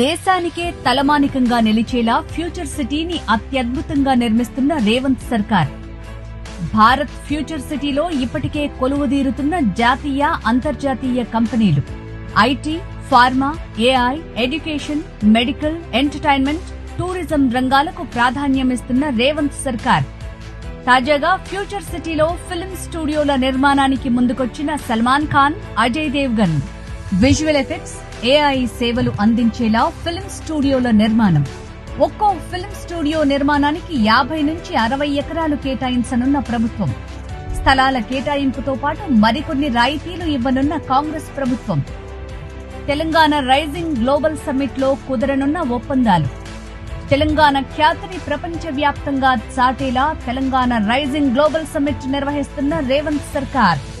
దేశానికే తలమానికంగా నిలిచేలా ఫ్యూచర్ సిటీని అత్యద్భుతంగా నిర్మిస్తున్న రేవంత్ సర్కార్. భారత్ ఫ్యూచర్ సిటీలో ఇప్పటికే కొలువుదీరుతున్న జాతీయ అంతర్జాతీయ కంపెనీలు. IT pharma AI education medical entertainment tourism రంగాలకు ప్రాధాన్యమిస్తున్న రేవంత్ సర్కార్. తాజాగా ఫ్యూచర్ సిటీలో ఫిల్మ్ స్టూడియోల నిర్మాణానికి ముందుకొచ్చిన Salman Khan Ajay Devgan. Visual effects AI సేవలు అందించేలా ఫిల్మ్ స్టూడియోల నిర్మాణం. ఒక్కో ఫిల్మ్ స్టూడియో నిర్మాణానికి యాభై నుంచి అరవై ఎకరాలు కేటాయించనున్న ప్రభుత్వం. స్థలాల కేటాయింపుతో పాటు మరికొన్ని రాయితీలు ఇవ్వనున్న కాంగ్రెస్ ప్రభుత్వం. తెలంగాణ రైజింగ్ గ్లోబల్ సమ్మిట్లో కుదరనున్న ఒప్పందాలు. తెలంగాణ ఖ్యాతిని ప్రపంచవ్యాప్తంగా చాటేలా తెలంగాణ రైజింగ్ గ్లోబల్ సమ్మిట్ నిర్వహిస్తున్న రేవంత్ సర్కార్.